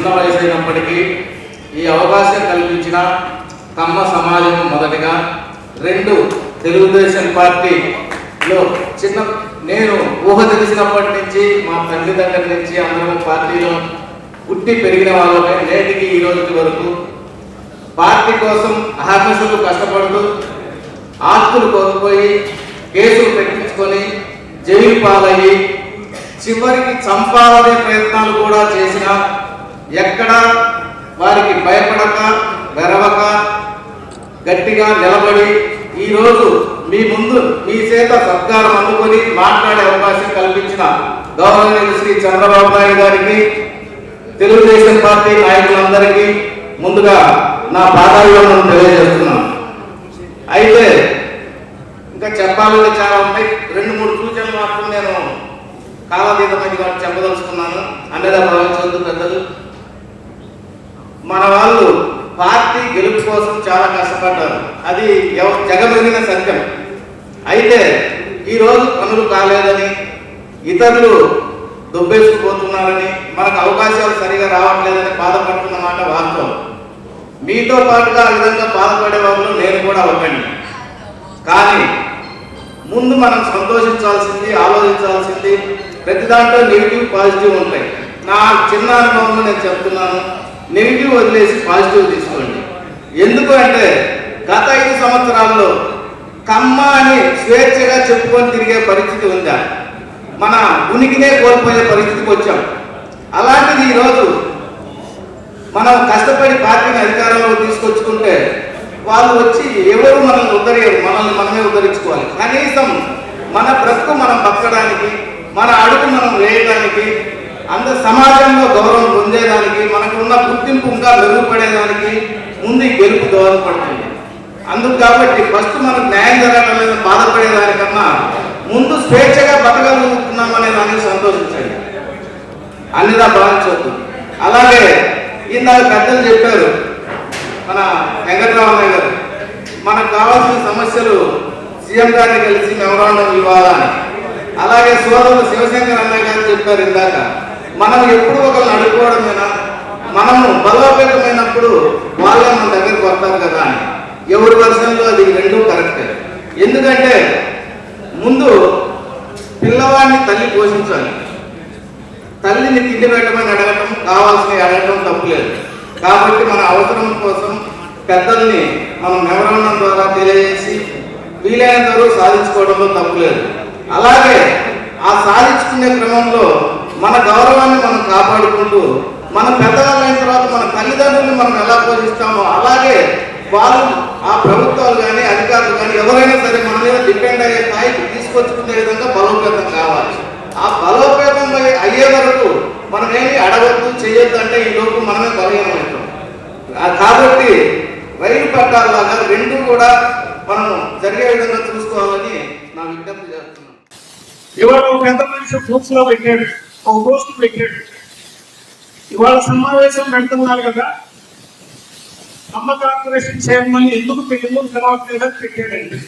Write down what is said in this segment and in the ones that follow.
చిన్న వయసు అయినప్పటికీ ఈ అవకాశం కల్పించిన కమ్మ సమాజం మొదటిగా రెండు తెలుగుదేశం పార్టీలో చిన్న నేను ఊహ తెలిసినప్పటి నుంచి మా తల్లి దగ్గర నుంచి అందరం పార్టీలో పుట్టి పెరిగిన వాళ్ళమే నేటికి ఈ రోజు వరకు. పార్టీ కోసం అహర్నిశలు కష్టపడుతూ ఆస్తులు కోల్పోయి కేసులు పెట్టించుకొని జైలు పాలయ్యి చివరికి చంపాలనే ప్రయత్నాలు కూడా చేసిన ఎక్కడ వారికి భయపడక వెరవక గట్టిగా నిలబడి ఈరోజు మీ ముందు మీ చేత సత్కారం అందుకొని మాట్లాడే అవకాశం కల్పించిన గౌరవనీయులు శ్రీ చంద్రబాబు నాయుడు గారికి తెలుగుదేశం పార్టీ నాయకులందరికీ ముందుగా నా పాదాల్లో తెలియజేస్తున్నాను. అయితే ఇంకా చెప్పాలంటే చాలా ఉంటాయి రెండు మూడు సూచనలు మాత్రం నేను కాలాతీతమైన వాటి చెప్పదలుచుకున్నాను. అన్నదా భావించవద్దు పెద్దలు మన వాళ్ళు పార్టీ గెలుపు కోసం చాలా కష్టపడ్డారు. అది ఎవరు జగమెరిగిన సత్యం. అయితే ఈరోజు పనులు కాలేదని ఇతరులు దుబ్బేసుకుపోతున్నారని మనకు అవకాశాలు సరిగా రావట్లేదని బాధపడుతున్నమాట వాస్తవం. మీతో పాటుగా ఆ విధంగా బాధపడే వాళ్ళు నేను కూడా అవ్వండి కానీ ముందు మనం సంతోషించాల్సింది ఆలోచించాల్సింది ప్రతి దాంట్లో నెగిటివ్ పాజిటివ్ ఉంటాయి. నా చిన్న అనుభవంలో నేను చెప్తున్నాను. నెగిటివ్ వదిలేసి పాజిటివ్ తీసుకోండి. ఎందుకు అంటే గత ఐదు సంవత్సరాల్లో కమ్మ అని స్వేచ్ఛగా చెప్పుకొని తిరిగే పరిస్థితి ఉందా? మన ఉనికినే కోల్పోయే పరిస్థితికి వచ్చాం. అలాంటిది ఈరోజు మనం కష్టపడి పార్టీని అధికారంలో తీసుకొచ్చుకుంటే వాళ్ళు వచ్చి ఎవరు మనల్ని ఉద్ధరియరు మనల్ని మనమే ఉద్ధరించుకోవాలి. కనీసం మన బ్రతుకు మనం బతకడానికి మన అడుగు మనం వేయడానికి అందరు సమాజంలో గౌరవం పొందేదానికి మనకు ఉన్న గుర్తింపు ఇంకా మెరుగుపడేదానికి ముందు గెలుపు దోహదపడుతుంది. అందుకు కాబట్టి ఫస్ట్ మనకు న్యాయం జరగడం మీద బాధపడేదానికన్నా ముందు స్వేచ్ఛగా బతకగలుగుతున్నాం అనే దానికి సంతోషించండి. అన్నిదా భావించవద్దు అలాగే ఇందాక పెద్దలు చెప్పారు మన వెంకటరామయ్య గారు మనకు కావాల్సిన సమస్యలు సీఎం గారిని కలిసి మెమరాండం ఇవ్వాలని అలాగే సోదరులు శివశంకర్ అన్నయ్య గారు చెప్పారు ఇందాక మనం ఎప్పుడు ఒకరిని అడుక్కోవడమేనా మనము బలోపేతమైనప్పుడు వాళ్ళే మన దగ్గరికి వస్తారు కదా అని. ఎవరి వర్షంలో అది రెండూ కరెక్టే. ఎందుకంటే ముందు పిల్లవాడిని తల్లి పోషించాలి. తల్లిని తిండి పెట్టమని అడగటం కావాల్సినవి అడగటం తప్పులేదు. కాబట్టి మన అవసరం కోసం పెద్దల్ని మనం మెమరాండం ద్వారా తెలియజేసి వీలైనంత వరకు సాధించుకోవడంలో తప్పులేదు. అలాగే ఆ సాధించుకునే క్రమంలో మన గౌరవాన్ని మనం కాపాడుకుంటూ మన పెద్దవాళ్ళు అయిన తర్వాత మన తల్లిదండ్రులను మనం ఎలా పోషిస్తామో అలాగే వాళ్ళు ఆ ప్రభుత్వాలు కానీ అధికారులు కానీ ఎవరైనా సరే మన మీద డిపెండ్ అయ్యే స్థాయికి తీసుకొచ్చుకునే విధంగా బలోపేతం కావాలి. ఆ బలోపేతం అయ్యే- వరకు మనం ఏమి అడగద్దు చేయొద్దు అంటే ఈ లోపు మనమే బలహీనమవుతాం. కాబట్టి రైలు పట్టాలలాగా రెండు కూడా మనం జరిగే విధంగా చూసుకోవాలని నా విజ్ఞప్తి చేస్తున్నాను. ఇవాళ పెద్ద మనిషి గ్రూప్స్లో పెట్టాడు. ఒక పోస్ట్ పెట్టాడు. ఇవాళ సమావేశం పెడుతున్నారు కదా. అమ్మ కార్పొరేషన్ చైర్మన్ ఎందుకు ఎందుకు తర్వాత పెట్టాడండి.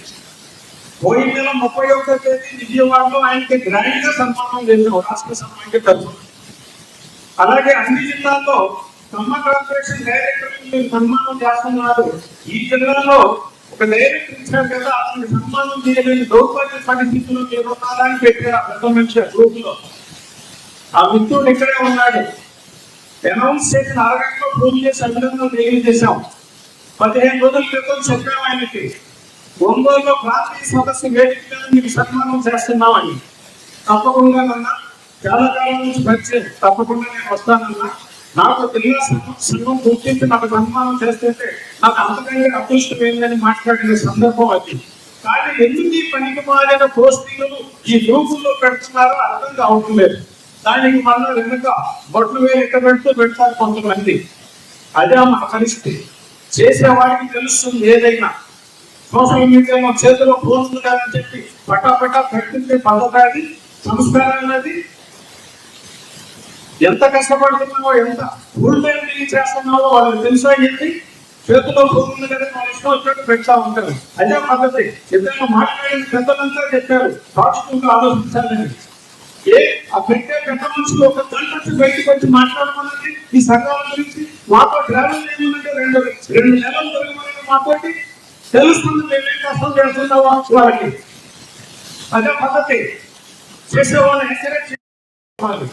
పోయిన నెల ముప్పై ఒక్క తేదీ విజయవాడలో ఆయనకి గ్రాండ్గా సన్మానం చేశాం రాష్ట్ర సన్మానికి తరఫున. అలాగే అన్ని జిల్లాల్లో అమ్మ కార్పొరేషన్ డైరెక్టర్ సన్మానం చేస్తున్నారు. ఈ జిల్లాలో ఒక డైరెక్టర్ ఇచ్చారు కదా అతను సన్మానం చేయలేని దౌర్భాగ్య పరిస్థితులు మీరు ఉన్నారని పెట్టారు ఆ పెద్ద మనిషి గ్రూప్లో ఆ మిత్రుడు ఇక్కడే ఉన్నాడు. అనౌన్స్ చేసిన అరగంటలో పూజ చేసి అభినందనలు తెలియజేశాం పదిహేను రోజుల క్రితం చెప్పాం ఆయనకి. ఒంగోలులో ప్రాంతీయ సదస్సు వేదిక మీకు సన్మానం చేస్తున్నామని. తప్పకుండా అన్నా చాలా కాలం నుంచి పరిచయం. తప్పకుండా నేను వస్తానన్నా. నాకు జిల్లా సంఘం గుర్తించి నాకు సన్మానం చేస్తుంటే నాకు అంతకంటే అదృష్టం ఏందని మాట్లాడిన సందర్భం అది. కానీ ఎందుకు ఈ పనికి మారిన పోస్టింగ్లు ఈ గ్రూపుల్లో పెడుతున్నారో అర్థం కావట్లేదు. దానికి మళ్ళీ వెనుక బొట్లు వేలు ఇట్ట పెడుతూ పెడతారు కొంతమంది. అదే మన పరిస్థితి. చేసేవాడికి తెలుస్తుంది ఏదైనా. సోషల్ మీడియాలో చేతిలో పోతుంది కానీ చెప్పి పటా పటా పెట్టింది పద్ధతి అది సంస్కారం అనేది ఎంత కష్టపడుతున్నావో ఎంత ఫుల్ టైం ఏం చేస్తున్నావో వాళ్ళకి తెలుసా చెప్పి చేతిలో పోతుంది కదా మన ఇష్టం వచ్చినట్టు పెడతా ఉంటారు. అదే పద్ధతి. ఏదైనా మాట్లాడిన పెద్దలంతా చెప్పారు. రాజకీయంగా ఆలోచించాలని. ఏ? ఆ పెట్టే పెద్ద ఒక గంట వచ్చి బయటకు వచ్చి మాట్లాడమన్నది ఈ సంఘాల గురించి మాతో ట్రావెల్ చేయమంటే రెండు రెండు నెలలు జరగమని మాతోటి తెలుస్తుంది మేమేం కష్టం చేస్తున్నావా వాళ్ళకి అదే పద్ధతి. చేసేవాళ్ళని ఎంకరేజ్ చేయాలి.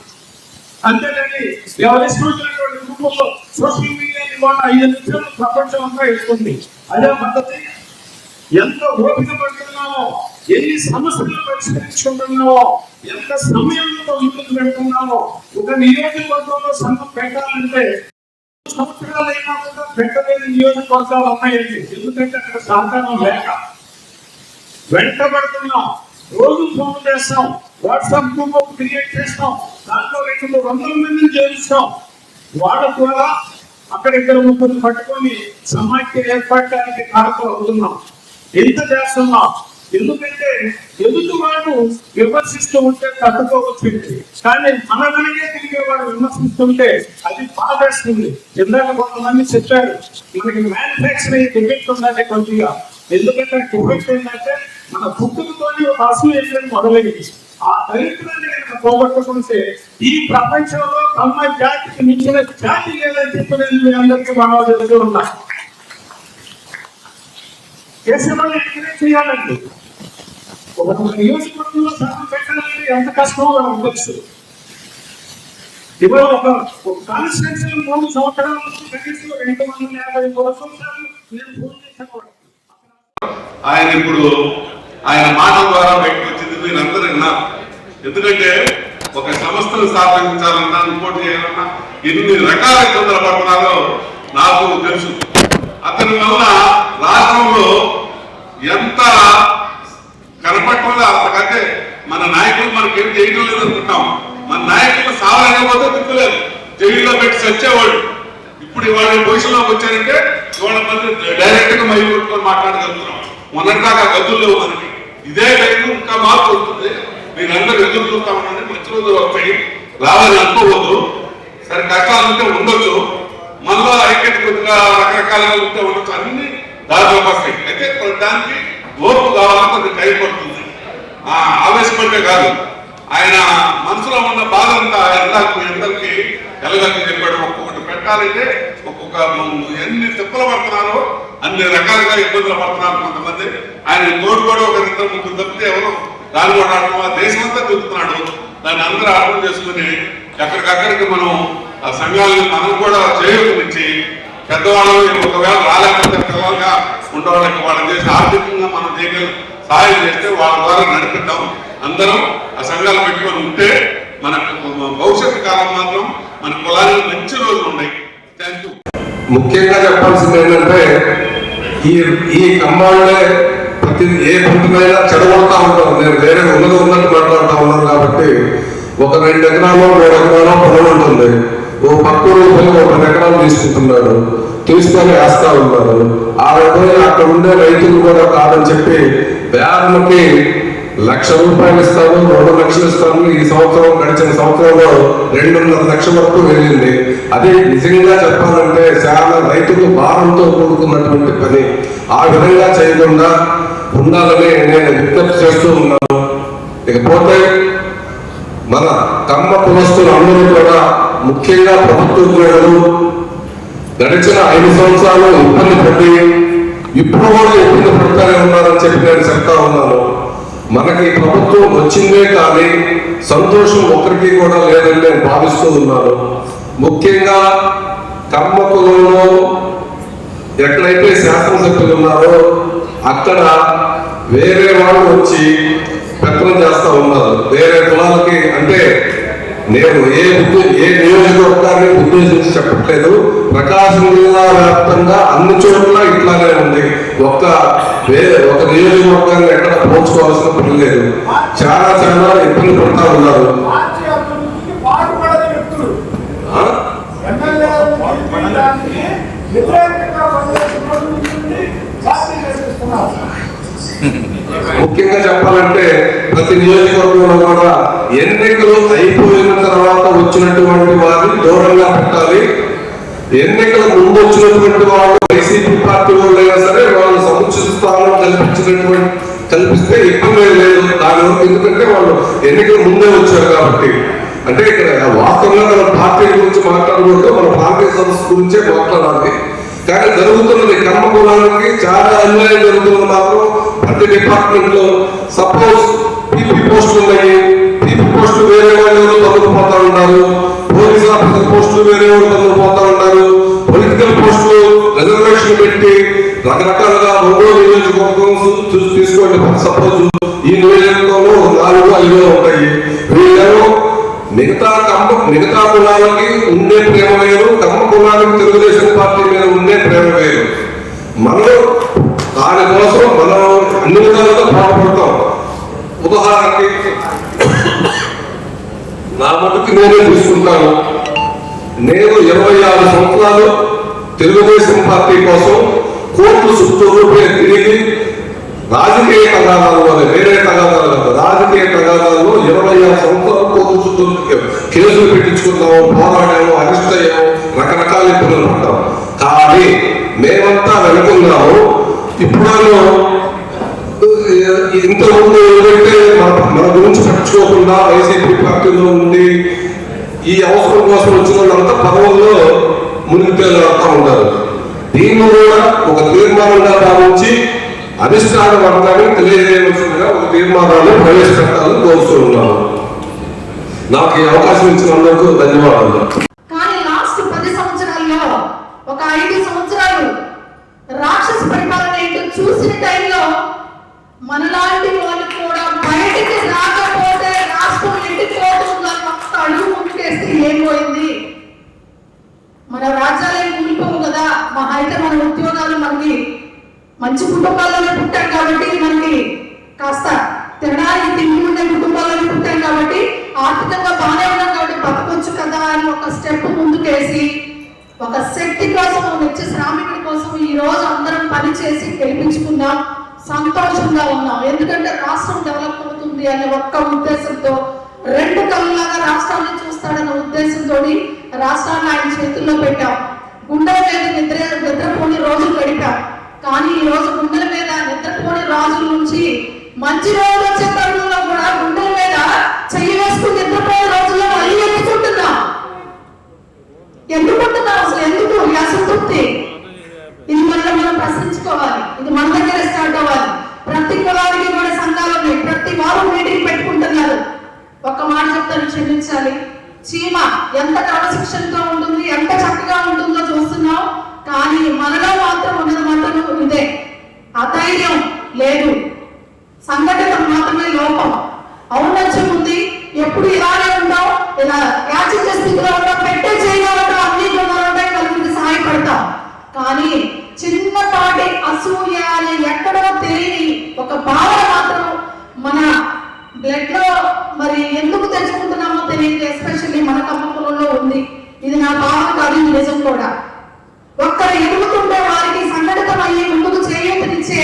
అంతేకాని ఎవరిష్టం వచ్చినటువంటి గ్రూపుల్లో సోషల్ మీడియాని వాళ్ళ ఐదు నిమిషాలు ప్రపంచం అంతా వేస్తుంది అదే పద్ధతి. ఎంత ఓపిక పడుతున్నామో ఎన్ని సమస్యలు పరిష్కరించుకుంటున్నామో ఎంత సమయంలో ముందుకు వెళ్తున్నామో ఒక నియోజకవర్గంలో సంఘం పెట్టాలంటే సంవత్సరాలైనా అయినా కూడా పెట్టలేని నియోజకవర్గాలు ఉన్నాయండి. ఎందుకంటే అక్కడ సహకారం లేక. వెంటబడుతున్నాం రోజు ఫోన్ చేస్తాం వాట్సాప్ గ్రూప్ క్రియేట్ చేస్తాం దాంట్లో రెండు వందల మందిని చేరుస్తాం వాళ్ళ ద్వారా అక్కడ ఇద్దరు ముగ్గురు పట్టుకొని సమాఖ్య ఏర్పడటానికి కారణం అవుతున్నాం. ఎంత చేస్తున్నాం? ఎందుకంటే ఎదుటి వాడు విమర్శిస్తూ ఉంటే తట్టుకోవచ్చు కానీ మన మనకే తిరిగే వాడు విమర్శిస్తుంటే అది బాధేస్తుంది ఇందాక కొంతమంది చెప్పారు మనకి మ్యానుఫ్యాక్చరింగ్ డిఫెక్ట్ ఉందంటే కొద్దిగా. ఎందుకంటే డిఫెక్ట్ ఏంటంటే మన పుట్టుకతోనే ఒక అసూయం మొదలైంది. ఆ దరిద్రాన్ని కనుక పోగొట్టుకుంటే ఈ ప్రపంచంలో తమ జాతికి మించిన జాతి లేదని చెప్పి నేను మీ అందరికీ మనం తెలుసు చేసిన వాళ్ళు ఎంకరేజ్ చేయాలండి ఒక నియోజకవర్గంలో సభ పెట్టాలంటే ఎంత కష్టమో ఉండొచ్చు. ఇప్పుడు ఒక ఒక కాన్స్టిట్యూన్సీ మూడు సంవత్సరాల నుంచి కనీసం రెండు వందల యాభై మూడు సంవత్సరాలు నేను ఫోన్ చేసేవాడు ఆయన ఇప్పుడు ఆయన మాట ద్వారా బయటకు వచ్చింది. మీరందరూ విన్నారు ఎందుకంటే ఒక సంస్థను స్థాపించాలన్నా ఇంకోటి చేయాలన్నా ఎన్ని రకాల ఇబ్బందులు పట్టణాలు నాకు తెలుసు. అతని వల్ల రాష్ట్రంలో ఎంత కనపడకుండా అంతకంటే మన నాయకులు మనకేం చేయడం లేదు అనుకుంటాం. మన నాయకులు సావలేకపోతే తిప్పలేదు జైల్లో పెట్టి చచ్చేవాళ్ళు. ఇప్పుడు ఇవాళ పొజిషన్లోకి వచ్చారంటే ఇవాళ మంది డైరెక్ట్గా మైలు కొట్టుకొని మాట్లాడగలుగుతున్నాం. మొన్నటిదాకా గదులు లేవు మనకి. ఇదే టైం ఇంకా మార్పు వస్తుంది. మీరందరూ ఎదురు చూస్తా ఉండండి మంచి రోజులు వస్తాయి. రావాలి అనుకోవద్దు. సరే కష్టాలు ఉంటే ఉండొచ్చు. మనలో ఐక్యత కొద్దిగా రకరకాలుగా ఉంటే ఉండొచ్చు అన్ని దారిలోకి వస్తాయి. అయితే దానికి ఓర్పు కావాలని కొంచెం టైం పడుతుంది. ఆ ఆవేశపడితే కాదు. ఆయన మనసులో ఉన్న బాధ అంతా ఎందాక ఎందరికి ఎలగని చెప్పాడు. ఒక్కొక్కటి పెట్టాలంటే ఒక్కొక్క ఎన్ని తిప్పలు పడుతున్నారో అన్ని రకాలుగా ఇబ్బందులు పడుతున్నారు కొంతమంది. ఆయన తోడుపడి ఒక ఇద్దరు ముగ్గురు తప్పితే ఎవరు దాని కూడా ఆడటం దేశం అంతా తిరుగుతున్నాడు దాన్ని అందరూ అర్థం చేసుకుని ఎక్కడికక్కడికి మనం ఆ సంఘాలను మనం కూడా చేయకూరించి పెద్దవాళ్ళు ఒకవేళ రాలేకపోతే పిల్లలుగా ఉండవాళ్ళకి వాళ్ళని చేసి ఆర్థికంగా మనం చేయగల సహాయం చేస్తే వాళ్ళ ద్వారా నడిపిద్దాం. అందరం ఆ సంఘాలు పెట్టుకొని ఉంటే మన భవిష్యత్తు కాలం మాత్రం మన కులానికి మంచి రోజులు ఉన్నాయి. థ్యాంక్ యూ ముఖ్యంగా చెప్పాల్సింది ఏంటంటే ఈ ఈ కమ్మాళ్ళే ప్రతి ఏ పంటనైనా చెడగొడతా ఉంటారు. నేను వేరే ఉన్నది ఉన్నట్టు మాట్లాడుతూ ఉన్నాను కాబట్టి ఒక రెండు ఎకరాలు మూడు ఎకరాలు పొలం ఉంటుంది. ఓ పక్క రూపంలో ఒక ఎకరాలు తీసుకుంటున్నాడు తీసుకొని వేస్తా ఉన్నారు. ఆ విధంగా అక్కడ ఉండే రైతులు కూడా కాదని చెప్పి బ్యాన్లకి లక్ష రూపాయలు ఇస్తాను రెండు లక్షలు ఇస్తాము. ఈ సంవత్సరం గడిచిన సంవత్సరంలో రెండున్నర లక్షల వరకు వెళ్ళింది. అది నిజంగా చెప్పాలంటే చాలా రైతులు భారంతో కూడుకున్నటువంటి పని. ఆ విధంగా చేయకుండా ఉండాలని నేను విజ్ఞప్తి చేస్తూ ఉన్నాను. ఇకపోతే మన కమ్మ కులస్తులు అందరూ కూడా ముఖ్యంగా ప్రభుత్వ ఉద్యోగులు గడిచిన ఐదు సంవత్సరాలు ఇబ్బంది పడి ఇప్పుడు కూడా ఇబ్బంది పడతానే ఉన్నారని చెప్పి నేను చెప్తా ఉన్నాను. మనకి ప్రభుత్వం వచ్చిందే కానీ సంతోషం ఒకరికి కూడా లేదని నేను భావిస్తూ ఉన్నాను. ముఖ్యంగా కమ్మకులలో ఎక్కడైతే శాసనసభ్యులు ఉన్నారో అక్కడ వేరే వాళ్ళు వచ్చి పెత్తనం చేస్తూ ఉన్నారు. వేరే కులాలకి అంటే నేను ఏ ఏ నియోజకవర్గాన్ని ఉద్దేశించి చెప్పట్లేదు. ప్రకాశం జిల్లా వ్యాప్తంగా అన్ని చోట్ల ఇట్లానే ఉంది. ఒక్క ఒక నియోజకవర్గాన్ని ఎక్కడ పోల్చుకోవాల్సిన పని లేదు. చాలా చాలా ఇబ్బంది పడతా ఉన్నారు. ముఖ్యంగా చెప్పాలంటే ప్రతి నియోజకవర్గంలో కూడా ఎన్నికలు అయిపోయిన తర్వాత వచ్చినటువంటి వారిని దూరంగా పెట్టాలి. ఎన్నికల ముందు వచ్చినటువంటి వాళ్ళు వైసీపీ పార్టీ వాళ్ళైనా సరే వాళ్ళు సముచిత స్థానం కల్పించినటువంటి కల్పిస్తే ఇబ్బంది లేదు దాని వరకు. ఎందుకంటే వాళ్ళు ఎన్నికల ముందే వచ్చారు కాబట్టి. అంటే ఇక్కడ వాస్తవంగా మన పార్టీ గురించి మాట్లాడకూడదు మన పార్టీ సంస్థ గురించే మాట్లాడాలి. కానీ జరుగుతున్నది కర్మ కులానికి చాలా అన్యాయం జరుగుతున్నది మాత్రం ప్రతి డిపార్ట్మెంట్లో సపోజ్ పీపీ పోస్టులు ఉన్నాయి. పీపీ పోస్టులు వేరే వాళ్ళు ఎవరో పోతా ఉన్నారు? పోలీస్ ఆఫీసర్ పోస్టులు వేరే వాళ్ళు పోతా ఉన్నారు? పొలిటికల్ పోస్టులు రిజర్వేషన్ పెట్టి రకరకాలుగా రెండో నియోజకవర్గం తీసుకోండి. సపోజ్ ఈ నియోజకవర్గంలో నాలుగు ఐదు ఉంటాయి. వీళ్ళలో మిగతా కమ్మ మిగతా కులాలకి ఉండే ప్రేమ వేరు కమ్మ కులాలకి తెలుగుదేశం పార్టీ మీద ఉండే ప్రేమ వేరు. మనం దానికోసం మనం అన్ని విధాలుగా పాటుపడతాం ఉదాహరణకి నా మటుకు నేనే తీసుకుంటాను నేను ఇరవై ఆరు సంవత్సరాలు తెలుగుదేశం పార్టీ కోసం కోర్టు చుట్టూరు తిరిగి రాజకీయ తగాదాలు వల్ల వేరే తగాదాలు కాదు రాజకీయ తగాదాల్లో ఇరవై ఆరు సంవత్సరాలు కోర్టు చుట్టూ కేసులు పెట్టించుకున్నాము పోరాడాము అరెస్ట్ అయ్యాము రకరకాల ఇబ్బందులు పడ్డాము. కానీ మేమంతా వెనుకున్నాము ఇప్పుడు ఇంతకుముందు ఏదైతే మన మన గురించి పట్టించుకోకుండా వైసీపీ పార్టీలో ఉండి ఈ అవసరం కోసం వచ్చిన వాళ్ళంతా పదవుల్లో మునిగి తేలాడుతూ ఉంటారు దీన్ని కూడా ఒక తీర్మానంగా భావించి అధిష్టాన వర్గాన్ని తెలియజేయవలసిందిగా ఒక తీర్మానాన్ని ప్రవేశపెట్టాలని కోరుతున్నాను నాకు ఈ అవకాశం ఇచ్చినందుకు ధన్యవాదాలు కానీ లాస్ట్ పది సంవత్సరాల్లో ఒక ఐదు సంవత్సరాలు రాక్షస పరిపాలన ఏంటో చూసిన టైంలో మనలాంటి వాళ్ళు కూడా బయటికి రాకపోతే రాష్ట్రం ఎండిపోతుందా మొత్తం అడుగు ముందుకేస్తే ఏం పోయింది మన రాజ్యాలు ఏం కూలిపోవు కదా మా అయితే మన ఉద్యోగాలు మనకి మంచి కుటుంబాల్లోనే పుట్టాం కాబట్టి మనకి కాస్త తినడానికి తిండి ఉండే కుటుంబాల్లోనే పుట్టాం కాబట్టి ఆర్థికంగా బాగానే ఉన్నాం కాబట్టి బతకొచ్చు కదా అని ఒక స్టెప్ ముందుకేసి ఒక శక్తి కోసం నిత్య శ్రామికుడి కోసం ఈ రోజు పని చేసి గెలిపించుకుందాం సంతోషంగా ఉన్నాం. ఎందుకంటే రాష్ట్రం డెవలప్ అవుతుంది అనే ఒక్క ఉద్దేశంతో రెండు కళ్ళలాగా రాష్ట్రాన్ని చూస్తాడన్న ఉద్దేశంతో రాష్ట్రాన్ని ఆయన చేతుల్లో పెట్టాం. గుండెల మీద నిద్ర నిద్రపోని రోజులు గడిపాం. కానీ ఈ రోజు గుండెల మీద నిద్రపోని రాజుల నుంచి మంచి రోజులు వచ్చే తరుణంలో కూడా గుండెల మీద చెయ్యి వేసుకుని నిద్రపోయే రోజుల్లో మళ్ళీ ఎందుకుంటున్నాం ఎందుకుంటున్నాం అసలు? ఎందుకు? అసంతృప్తి? ఇది మనం మనం ప్రశ్నించుకోవాలి. ఇది మన దగ్గర స్టార్ట్ అవ్వాలి. ప్రతి కులానికి కూడా సంఘాలు ఉన్నాయి. ప్రతి వారు మీటింగ్ పెట్టుకుంటున్నారు. ఒక్క మాట చెప్తాను క్షమించాలి. చీమ ఎంత క్రమశిక్షణతో ఉంటుంది ఎంత చక్కగా ఉంటుందో చూస్తున్నాం కానీ మనలో మాత్రం ఉన్నది మాత్రం ఇదే. అధైర్యం లేదు. సంఘటన మాత్రమే లోపం. ఔన్నత్యం ఉంది. ఎప్పుడు ఇలానే ఉంటాం ఇలా యాచించే స్థితిలో ఉంటాం పెట్టే చేయాలంటే అన్ని గుణాలు కలిపి సహాయపడతాం కానీ చిన్నపాటి అసూయ అనే ఎక్కడో తెలియని ఒక భావన మాత్రం మన బ్లడ్లో మరి ఎందుకు తెచ్చుకుంటున్నామో తెలియదు ఎస్పెషల్లీ మన కమ్మకులంలో ఉంది. ఇది నా భావన కాదు ఇది నిజం కూడా. ఒక్కరు ఎదుగుతుంటే వారికి సంఘటితం అయ్యి ముందుకు చేయూతనిచ్చే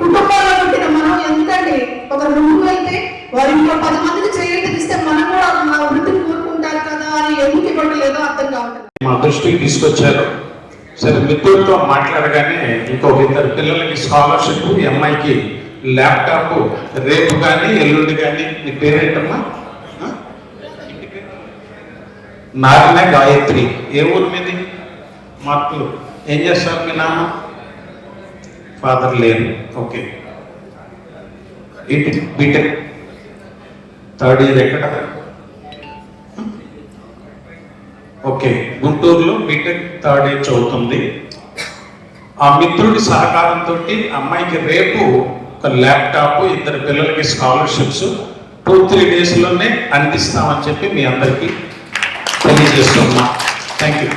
కుటుంబాల్లో పుట్టిన మనం ఎందుకండి? ఒకరు ముందుకు వెళ్తే వారి ఇంట్లో పది మందికి చేయూతనిస్తే మనం కూడా మన వృత్తిని కోరుకుంటారు కదా అని ఎందుకు ఇవ్వట్లేదో అర్థం కావట్లేదు. మా దృష్టికి తీసుకొచ్చారు. సరే మిత్రులతో మాట్లాడగానే ఇంకొక ఇద్దరు పిల్లలకి స్కాలర్షిప్ ఎంఐకి అమ్మాయికి ల్యాప్టాప్ రేపు కానీ ఎల్లుండి కానీ నీ పేరేంటమ్మా? ఆ? నారాయణ గాయత్రి. ఏ ఊరు మీది? మార్కులు ఏం చేస్తారు మీ నాన్న? ఫాదర్ లేరు. ఓకే ఏంటి? బీటెక్ థర్డ్ ఇయర్ ఎక్కడ? ఓకే గుంటూరులో బీటెక్ థర్డ్ ఇయర్ చదువుతుంది. ఆ మిత్రుడి సహకారంతో అమ్మాయికి రేపు ఒక ల్యాప్టాప్ ఇద్దరు పిల్లలకి స్కాలర్షిప్స్ టూ త్రీ డేస్లోనే అందిస్తామని చెప్పి మీ అందరికీ తెలియజేస్తున్నా. Thank you.